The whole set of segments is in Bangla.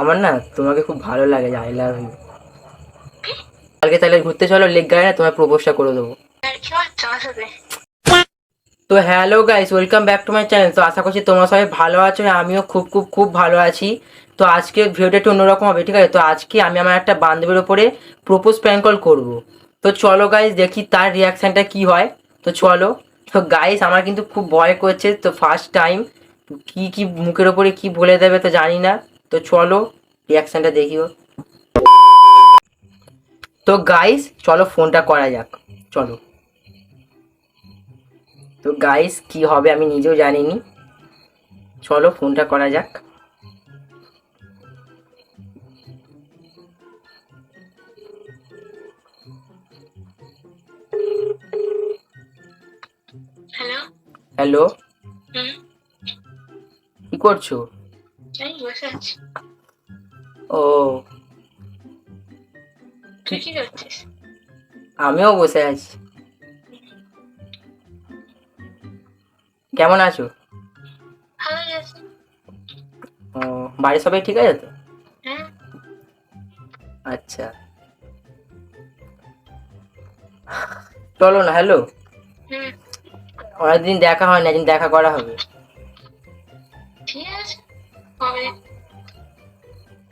আমার না তোমাকে খুব ভালো লাগে আই লাভ ইউ কালকে তাহলে ঘুরতে চলো লেক গায়ে তোমায় প্রপোজটা করে দেবো। সাথে তো hello guys welcome back to my channel তো আশা করছি তোমরা সবাই ভালো আছো আমিও খুব খুব খুব ভালো আছি। তো আজকে ভিডিওটা একটু অন্যরকম হবে ঠিক আছে? তো আজকে আমি আমার একটা বান্ধবীর ওপরে প্রপোজ প্র্যাঙ্ক কল করব। তো চলো গাইস দেখি তার রিয়াকশানটা কি হয়। তো চলো। তো গাইস আমার কিন্তু খুব ভয় করছে তো ফার্স্ট টাইম কি কি মুখের ওপরে কি বলে দেবে তো জানি না। তো চলো রিয়াকশানটা দেখিও। তো গাইস চলো ফোনটা করা যাক। চলো। তো গাইস কি হবে আমি নিজেও জানিনি। চলো ফোনটা করা যাক। হ্যালো হ্যালো কি করছ? এই বসে আছি ও তুই কি করছিস আমিও বসে আছি। কেমন আছো? ভালো আছি। ও বাড়ির সবাই ঠিক আছে তো? হ্যাঁ। আচ্ছা। চলো না হ্যালো অনেকদিন দেখা হয় না একদিন দেখা করা হবে।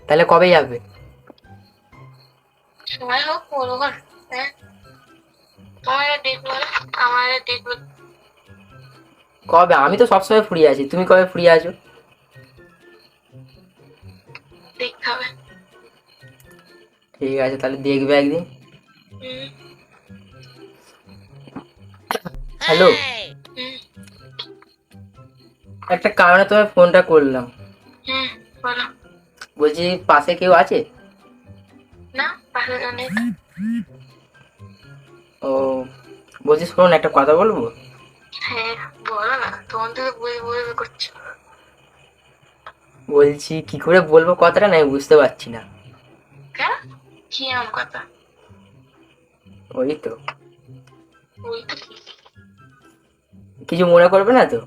তাহলে কবে যাবে? সময় হোক বলব হ্যাঁ। কবে? আমি তো সবসময় ফ্রি আছি। তুমি কবে ফ্রি আছো? ঠিক আছে তাহলে দেখবে একদিন। হ্যালো একটা কারণে তোমায় ফোনটা করলাম। বলছি পাশে কেউ আছে? না পাশে ও বলছি শোন একটা কথা বলব? হ্যাঁ বলো না করছ। বলছি কি করে বলব কথাটা? না বুঝতে পারছি না। কেন? কি এমন কথা? ওই তো? কিছু মনে করবে না তো?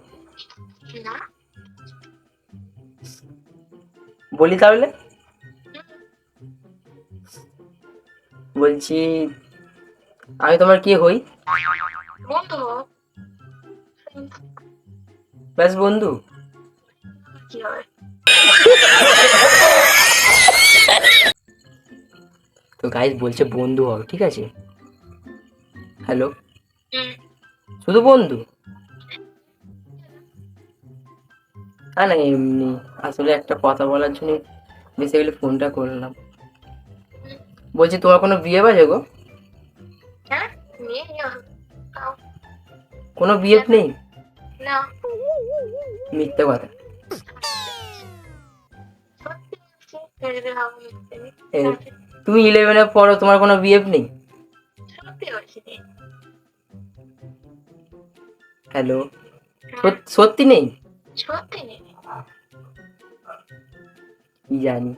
না। বলি তাহলে? বলছি আমি তোমার কি হই? বন্ধু। ব্যাস বন্ধু। তো গাইজ বলছে বন্ধু হও ঠিক আছে? হ্যালো শুধু বন্ধু? না না এমনি। আসলে একটা কথা বলার জন্য বেসিক্যালি ফোনটা করলাম। বলছি তোমার কোনো বিয়ে বাজে গো? হ্যাঁ কোনো বিয়ে নেই? না। মিথ্যে কথা। তুমি ইলেভেনে পড়ো তোমার কোনো বিয়ে নেই? হ্যালো সত্যি নেই? সত্যি নেই। কি জানি।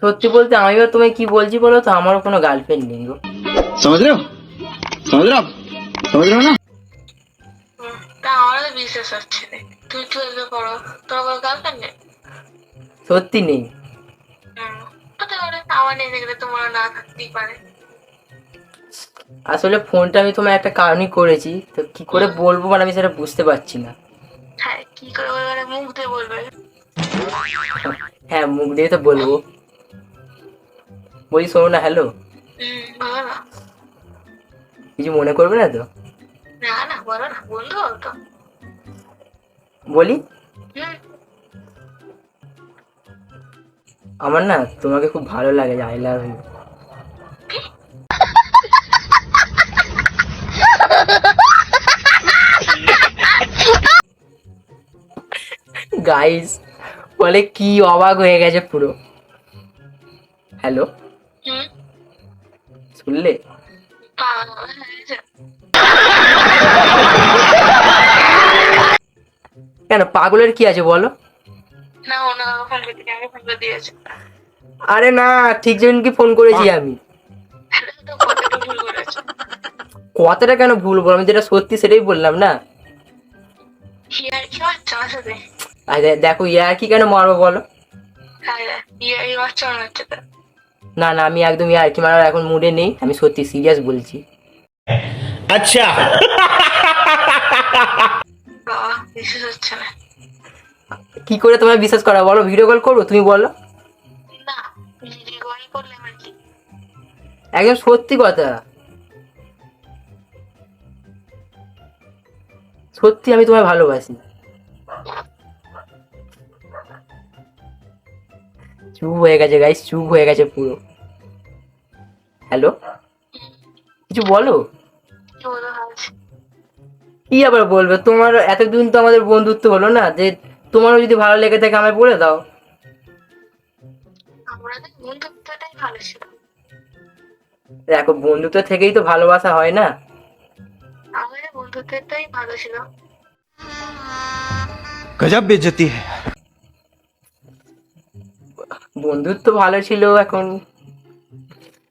সত্যি বলতে আমিও তুমি কি বলছি বলো তো? আমারও কোনো গার্লফ্রেন্ড নেই গো। না? সত্যি নেই। আসলে ফোনটা আমি তোমার একটা কারণই করেছি তো কি করে বলব মানে আমি সেটা বুঝতে পারছি না। হ্যাঁ কি করে মুখ দিয়ে বলবে। হ্যাঁ মুখ দিয়ে তো বলব। বলি শোনো না হ্যালো কিছু মনে করবে না তো? বলো আমার না তোমাকে খুব ভালো লাগে আই লাভ ইউ গাইস বলে কি অবাক হয়ে গেছে পুরো। হ্যালো শুনলে। কেন পাগলের কি আছে বলো? আরে না ঠিক যেদিনকে ফোন করেছি আমি। কতটা কথাটা কেন ভুল বল? আমি যেটা সত্যি সেটাই বললাম না। আর দেখো ইয়ার কি কেন মারবো বলো? না না আমি একদম ইয়ার কি মারার এখন মুডে নেই আমি সত্যি সিরিয়াস বলছি। আচ্ছা। কি করে তোমায় বিশ্বাস করা? বলো ভিডিও কল করব তুমি বলো। একদম সত্যি কথা। সত্যি আমি তোমায় ভালোবাসি। চুপ হয়ে গেছে গাইস চুপ হয়ে গেছে পুরো। হ্যালো কিছু বলো? কি আবার বলবে? তোমার এতদিন তো আমাদের বন্ধুত্ব হলো না যে তোমারও যদি ভালো লেগে থাকে আমায় বলে দাও। দেখো বন্ধুত্ব থেকেই তো ভালোবাসা হয় না। আমাদের বন্ধুত্বটাই ভালো ছিল। গজব বেজতি হ্যাঁ বন্ধুত্ব ভালো ছিল এখন।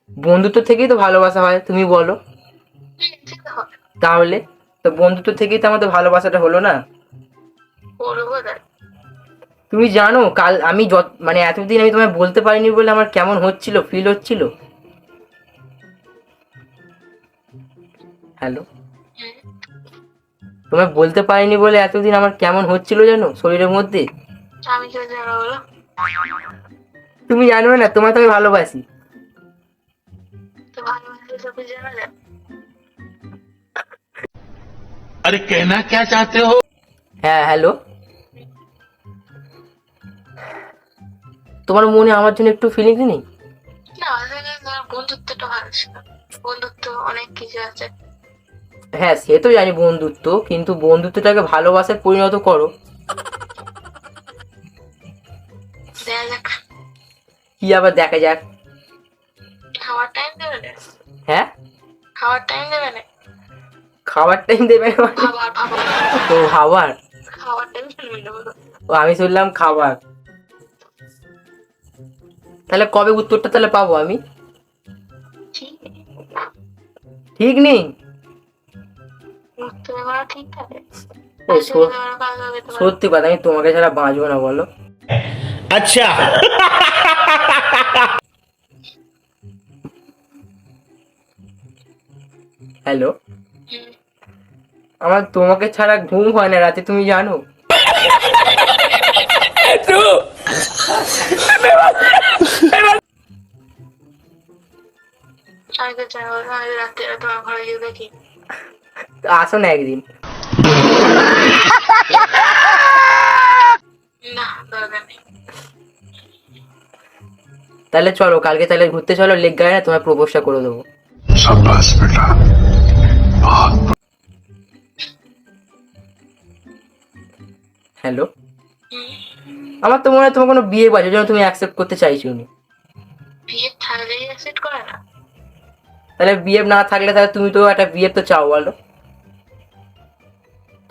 বন্ধুত্ব থেকেই তো ভালোবাসা হয় তুমি বলো। তাহলে? তো বন্ধুত্ব থেকেই তো আমাদের ভালোবাসাটা হলো না? তুমি জানো কাল আমি যত মানে এতদিন আমি তোমায় বলতে পারিনি বলে আমার কেমন হচ্ছিল ফিল হচ্ছিল? হ্যালো তোমায় বলতে পারিনি বলে এতদিন আমার কেমন হচ্ছিল জানো শরীরের মধ্যে? আমি তুমি জানবে না তোমার তো আমি ভালোবাসি। আরে কেনা কে চাতে হো? হ্যাঁ হ্যালো। তোমার মনে আমার জন্য একটু ফিলিংস নেই? বন্ধুত্ব অনেক কিছু আছে। হ্যাঁ সে তো জানি বন্ধুত্ব কিন্তু বন্ধুত্বটাকে ভালোবাসায় পরিণত করো। দেখা কি আবার দেখা যাক? খাওয়ার টাইম দেবে হ্যাঁ? খাওয়ার টাইম দেবে না? খাবার টাইম দেবে মানে? খাবার খাওয়ার টাইম ও আমি শুনলাম খাবার। তাহলে কবে উত্তরটা তাহলে পাবো আমি? ঠিক নেই। সত্যি কথা আমি তোমাকে ছাড়া বাঁচবো না বলো। আচ্ছা। হ্যালো। আমার তোমাকে ছাড়া ঘুম হয় না রাতে তুমি জানো? আসো না একদিন। তাহলে চলো কালকে তাহলে ঘুরতে চলো লেক গায়ে তোমার প্রপোজটা করে দেবো। হ্যালো? আমার তো মনে হয় তোমার কোনো বিয়ে বাজে যেন তুমি অ্যাকসেপ্ট করতে চাইছো নি। থাকলে করে না? তাহলে বিয়ে না থাকলে তাহলে তুমি তো একটা বিয়ে তো চাও বলো।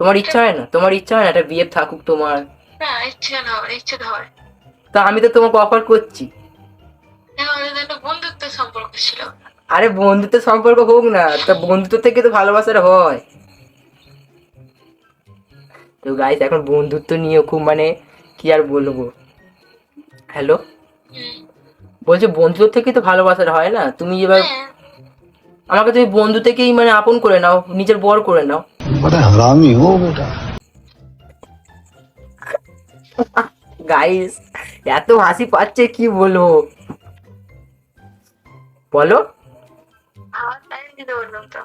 তোমার আচ্ছা। ইচ্ছা হয় না? তোমার ইচ্ছা হয় না একটা বিয়ে থাকুক তোমার? তা আমি তো তোমাকে অফার করছি। বন্ধুত্ব সম্পর্ক ছিল। আরে বন্ধুত্ব সম্পর্ক হোক না তা বন্ধুত্ব থেকে তো ভালোবাসার হয়। তো গাইস এখন বন্ধুত্ব নিয়ে খুব মানে কি আর বলব? হ্যালো বলছি বন্ধুত্ব থেকে তো ভালোবাসার হয় না তুমি এবার আমাকে তুমি বন্ধু থেকেই মানে আপন করে নাও নিজের বর করে নাও। হারামি বেটা। গাইস এত হাসি পাচ্ছে কি বলব? বলো। তো।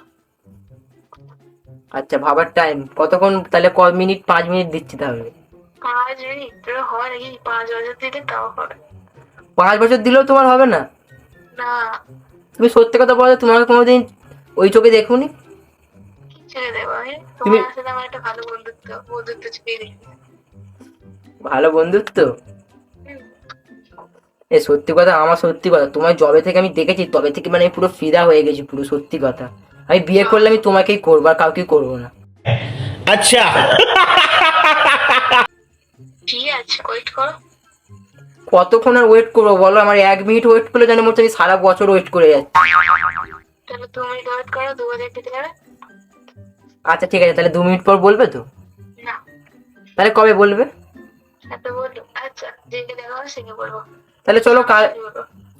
আচ্ছা ভাবার টাইম কতক্ষণ? তাহলে ক মিনিট পাঁচ মিনিট দিচ্ছি তাহলে। পাঁচ মিনিট হয় নাকি? পাঁচ বছর দিলে তাও হবে। পাঁচ বছর দিলেও তোমার হবে না? না। তুমি সত্যি কথা বলো তোমাকে কোনোদিন ওই চোখে দেখুনি? দেবো আমি? তুমি- আমার একটা ভালো বন্ধুত্ব বন্ধুত্ব ছেড়ে দিই ভালো বন্ধুত্ব? এ সত্যি কথা আমার সত্যি কথা। তোমার জবে থেকে আমি দেখেছি তবে থেকে মানে আমি পুরো ফিদা হয়ে গেছি পুরো সত্যি কথা। আমি বিয়ে করলে আমি তোমাকেই করব আর কাউকেই করব না। আচ্ছা। ঠিক আছে? ওয়েট করো। কতক্ষণ আর ওয়েট করব বলো? আমার এক মিনিট ওয়েট করলে জানি মনে আমি সারা বছর ওয়েট করে যাচ্ছি। আচ্ছা ঠিক আছে তাহলে দু মিনিট পর বলবে তো? তাহলে কবে বলবে? তাহলে চলো কাল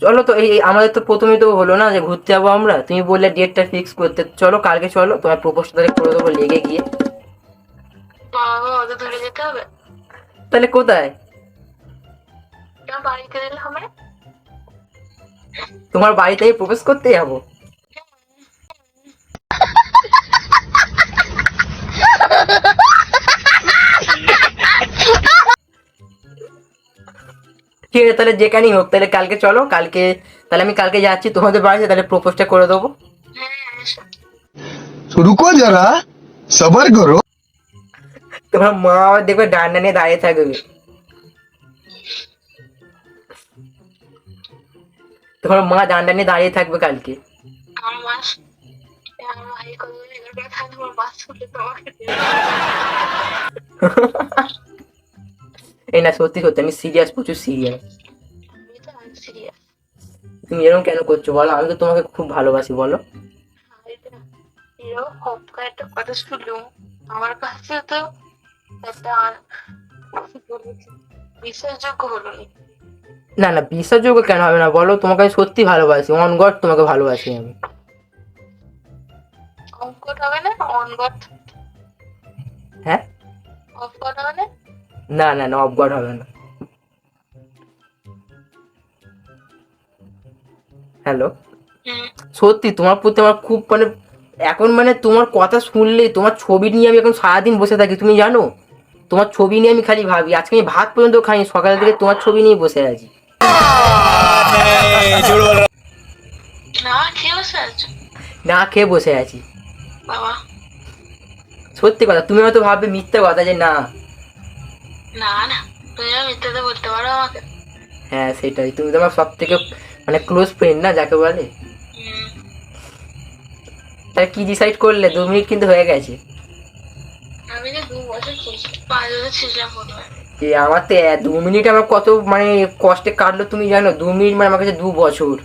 চলো তো এই আমাদের তো প্রথমেই তো হলো না যে ঘুরতে যাব আমরা। তুমি বললে ডেটটা ফিক্স করতে। চলো কালকে চলো তোমার প্রপোজটা তাহলে করে দেবো লেগে গিয়ে। তাহলে কোথায়? তোমার বাড়িতে প্রবেশ করতে যাব? ঠিক আছে তাহলে যেখানেই হোক তাহলে কালকে চলো কালকে তাহলে আমি কালকে যাচ্ছি তোমাদের বাড়িতে তাহলে প্রপোজটা করে দেবো। রুকো যারা সবার করো। তোমার মা আবার দেখবে ডান্ডা নিয়ে দাঁড়িয়ে থাকবে। তোমার মা ডান্ডা নিয়ে দাঁড়িয়ে থাকবে কালকে। আমার এই না সত্যি সত্যি আমি সিরিয়াস প্রচুর সিরিয়াস তুমি এরকম কেন করছ বলো আমি তো তোমাকে খুব ভালোবাসি বলো কথা শুনলুম আমার কাছে তো একটা বিশ্বাসযোগ্য হলো না না বিশ্বাসযোগ্য কেন হবে না বলো তোমাকে আমি সত্যি ভালোবাসি অন গড তোমাকে ভালোবাসি আমি অঙ্কট হবে না অনগট হ্যাঁ অফগট হবে না না না না অফ গড হবে না। হ্যালো সত্যি তোমার প্রতি আমার খুব মানে এখন মানে তোমার কথা শুনলে তোমার ছবি নিয়ে আমি এখন সারাদিন বসে থাকি তুমি জানো? তোমার ছবি নিয়ে আমি খালি ভাবি আজকে আমি ভাত পর্যন্ত খাইনি সকাল থেকে তোমার ছবি নিয়ে বসে আছি। না খেয়ে বসে আছো? না খেয়ে বসে আছি। বাবা। সত্যি কথা তুমি হয়তো ভাববে মিথ্যা কথা যে না। না না তুমি মিথ্যাতে বলতে পারো আমাকে। হ্যাঁ সেটাই। তুমি তোমার সব থেকে মানে ক্লোজ ফ্রেন্ড না যাকে বলে? তাহলে কি ডিসাইড করলে? দু মিনিট কিন্তু হয়ে গেছে। আমি যে দু বছর পাঁচ বছর ছিলাম আমার তো দু মিনিট আমার কত মানে কষ্টে কাটলো তুমি জানো? দু মিনিট মানে আমার কাছে দু বছর।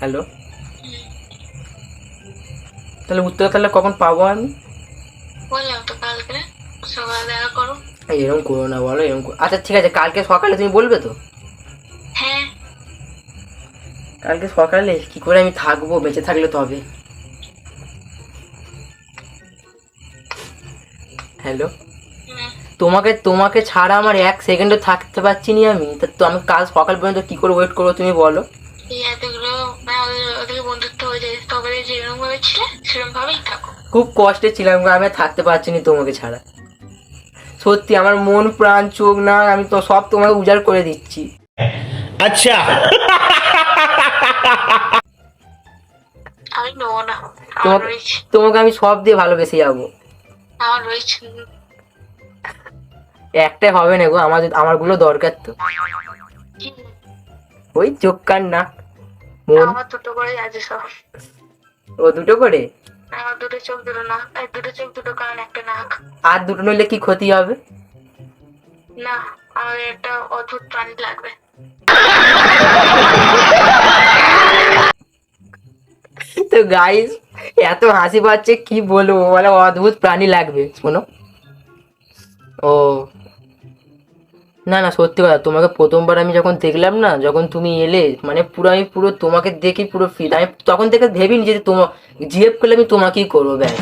হ্যালো? তাহলে উত্তর তাহলে কখন পাবো আমি? বললাম তো কালকে সকালে দেখা করো। এরকম করো না বলো এরকম আচ্ছা ঠিক আছে কালকে সকালে তুমি বলবে তো? হ্যাঁ। কালকে সকালে? কি করে আমি থাকব? বেঁচে থাকলে তবে হ্যালো? তোমাকে তোমাকে ছাড়া আমার এক সেকেন্ডও থাকতে পারছি না আমি। তা তো আমি কাল সকাল পর্যন্ত কি করে ওয়েট করব তুমি বলো? এতগুলো মানে ওদের ওদের বন্ধুত্ব হয়ে যায়। তবে যেরকম ভাবে ছিলে সেরকম ভাবেই থাকো। খুব কষ্টে ছিলাম আমি থাকতে পারছি না তোমাকে ছাড়া। সত্যি আমার মন প্রাণ চোখ না আমি তো সব তোমাকে উজাড় করে দিচ্ছি। আচ্ছা। তোমাকে আমি সব দিয়ে ভালোবেসে যাব। একটাই হবে না গো আমার আমারগুলো দরকার তো। ওই চোখ কান না ও দুটো করে? আমার দুটো চোখ দুটো নাক এই দুটো চোখ দুটো কান একটা নাক। আর দুটো নইলে কি ক্ষতি হবে? না আমার একটা অদ্ভুত প্রাণী লাগবে। তো গাইস এত হাসি পাচ্ছে কি বলব? বলে অদ্ভুত প্রাণী লাগবে শোনো। ও। না না সত্যি কথা তোমাকে প্রথমবার আমি যখন দেখলাম না যখন তুমি এলে মানে পুরো আমি পুরো তোমাকে দেখি পুরো ফিট আমি তখন থেকে ভেবিনি যে তোমার জিএফ করলে আমি তোমাকেই করব ব্যাস।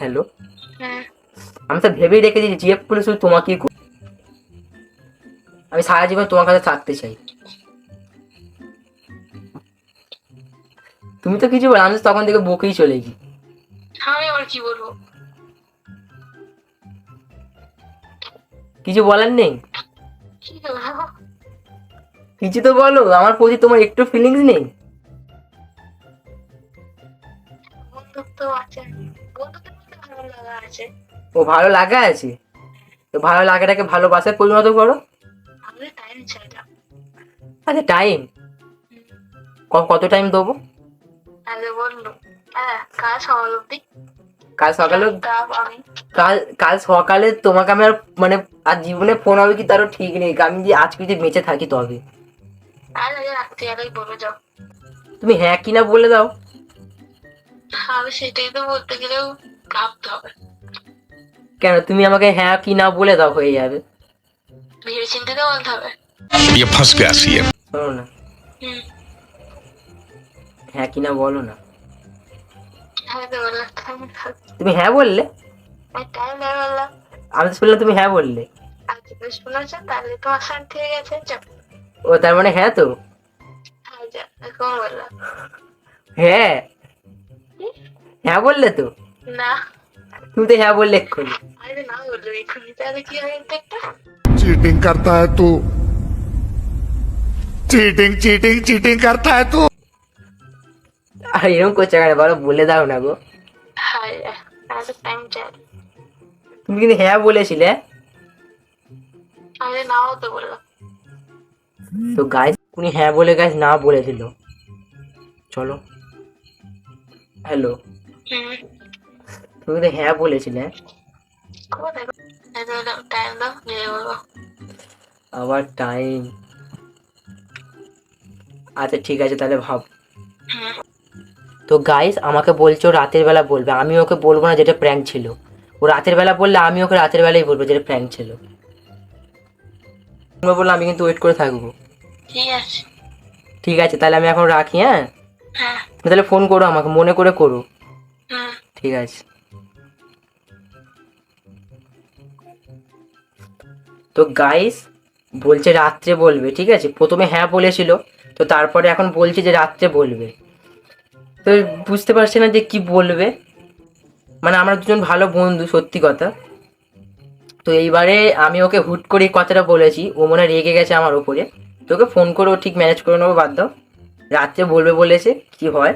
হ্যালো আমি তো ভেবেই রেখেছি যে জিএফ করলে শুধু তোমাকেই করব আমি সারা জীবন তোমার কাছে থাকতে চাই। তুমি তো কিছু বলো আমি তো তখন থেকে বকেই চলে গেছি আমি আবার কি বলব? কিছু বলার নেই? কিছু তো বলো আমার প্রতি তোমার একটু ফিলিংস নেই। ও ভালো লাগা আছে? তো ভালো লাগাটাকে ভালোবাসায় পরিণত করো। আচ্ছা টাইম কত টাইম দেবো? হ্যাঁ কাজ অব্দি কাল সকালে তাপ আমি কাল কাল সকালে তোমাকে আমি আর মানে আর জীবনে ফোন হবে কি তারও ঠিক নেই আমি যে আজকে যদি বেঁচে থাকি তবে আজ আগে রাত্রি আগে বলে যাও তুমি হ্যাঁ কি না বলে দাও আমি সেটাই তো বলতে গেলেও ভাবতে হবে কেন তুমি আমাকে হ্যাঁ কি না বলে দাও হয়ে যাবে ভেবে চিন্তে তো বলতে হবে ये फंस गया सीएम শোনো না হুম হ্যাঁ কি না বলো না তুমি হ্যাঁ বললে? আমি তো শুনলাম তুমি হ্যাঁ বললে। ও, তার মানে হ্যাঁ তো? হ্যাঁ? হ্যাঁ বললে তো? না তুমি তো হ্যাঁ বললে এক্ষুনি। চিটিং করতা হ্যাঁ তো। চিটিং চিটিং চিটিং করতা হ্যাঁ তো। আর এরকম করছে কেন? বলো বলে দাও না গো। হায় তুমি কিন্তু হ্যাঁ বলেছিলে। আরে নাও তো বললাম তো গাইস উনি হ্যাঁ বলে গাইস না বলে দিল। চলো। হ্যালো তুমি কিন্তু হ্যাঁ বলেছিলে। বলব আবার টাইম আচ্ছা ঠিক আছে তাহলে ভাব। তো গাইস আমাকে বলছো রাতের বেলা বলবে। আমি ওকে বলব না যেটা প্র্যাঙ্ক ছিল। ও রাতের বেলা বললে আমি ওকে রাতের বেলায় বলব যেটা প্র্যাঙ্ক ছিল। তোমরা বললে আমি কিন্তু ওয়েট করে থাকব। ঠিক আছে। ঠিক আছে তাহলে আমি এখন রাখি হ্যাঁ? হ্যাঁ। তাহলে ফোন করো আমাকে মনে করে করো। হুম ঠিক আছে। তো গাইস বলছে রাত্রে বলবে ঠিক আছে? প্রথমে হ্যাঁ বলেছিল তো তারপরে এখন বলছে যে রাত্রে বলবে। তো বুঝতে পারছি না যে কি বলবে। মানে আমরা দুজন ভালো বন্ধু, সত্যি কথা। তো এইবারে আমি ওকে হুট করে কথাটা বলেছি, ও মনে রেগে গেছে আমার ওপরে তোকে ফোন করে ও ঠিক ম্যানেজ করে নেব, বাদ দাও। রাত্রে বলবে বলেছে, কি হয়।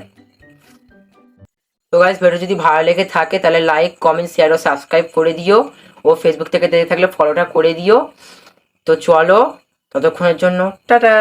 তো গাইজ ভিডিও যদি ভালো লেগে থাকে, তাহলে লাইক কমেন্ট শেয়ার ও সাবস্ক্রাইব করে দিও। ও ফেসবুক থেকে দেখে থাকলে ফলোটা করে দিও। তো চলো, ততক্ষণের জন্য, টাটা।